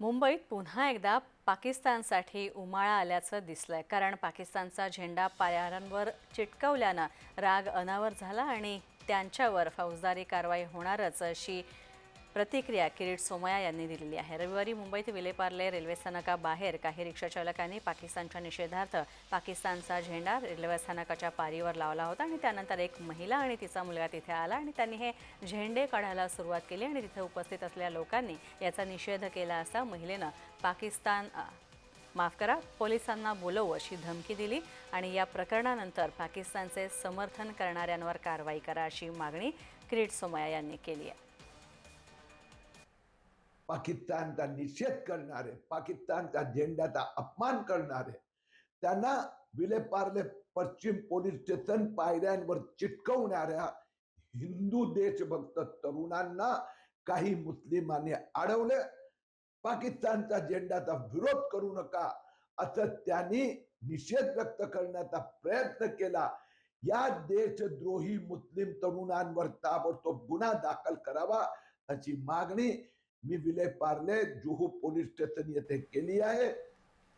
मुंबईत पुन्हा एकदा पाकिस्तानसाठी उमाळा आल्याचं दिसलंय. कारण पाकिस्तानचा झेंडा पायऱ्यांवर चिटकवल्यानं राग अनावर झाला आणि त्यांच्यावर फौजदारी कारवाई होणारच अशी प्रतिक्रिया किरीट सोमया यांनी दिलेली आहे. रविवारी मुंबईत विलेपार्ले रेल्वे स्थानकाबाहेर काही रिक्षाचालकांनी पाकिस्तानच्या निषेधार्थ पाकिस्तानचा झेंडा रेल्वे स्थानकाच्या पारीवर लावला होता आणि त्यानंतर एक महिला आणि तिचा मुलगा तिथे आला आणि त्यांनी हे झेंडे काढायला सुरुवात केली आणि तिथे उपस्थित असलेल्या लोकांनी याचा निषेध केला असता महिलेनं पाकिस्तान माफ करा पोलिसांना बोलवू अशी धमकी दिली आणि या प्रकरणानंतर पाकिस्तानचे समर्थन करणाऱ्यांवर कारवाई करा अशी मागणी किरीट सोमया यांनी केली आहे. पाकिस्तानचा निषेध करणारे पाकिस्तानच्या झेंड्याचा अपमान करणारे त्यांना विलेपार्ले पश्चिम पोलीस स्टेशन पायऱ्यांवर चिटकवणाऱ्या हिंदू देशभक्त तरुणांना काही मुस्लिमांनी अडवले. पाकिस्तानच्या झेंड्याचा विरोध करू नका असं त्यांनी निषेध व्यक्त करण्याचा प्रयत्न केला. या देशद्रोही मुस्लिम तरुणांवर ताबडतोब गुन्हा दाखल करावा अशी मागणी मी विले पार्ले जुहू पोलीस स्टेशन येथे केली आहे.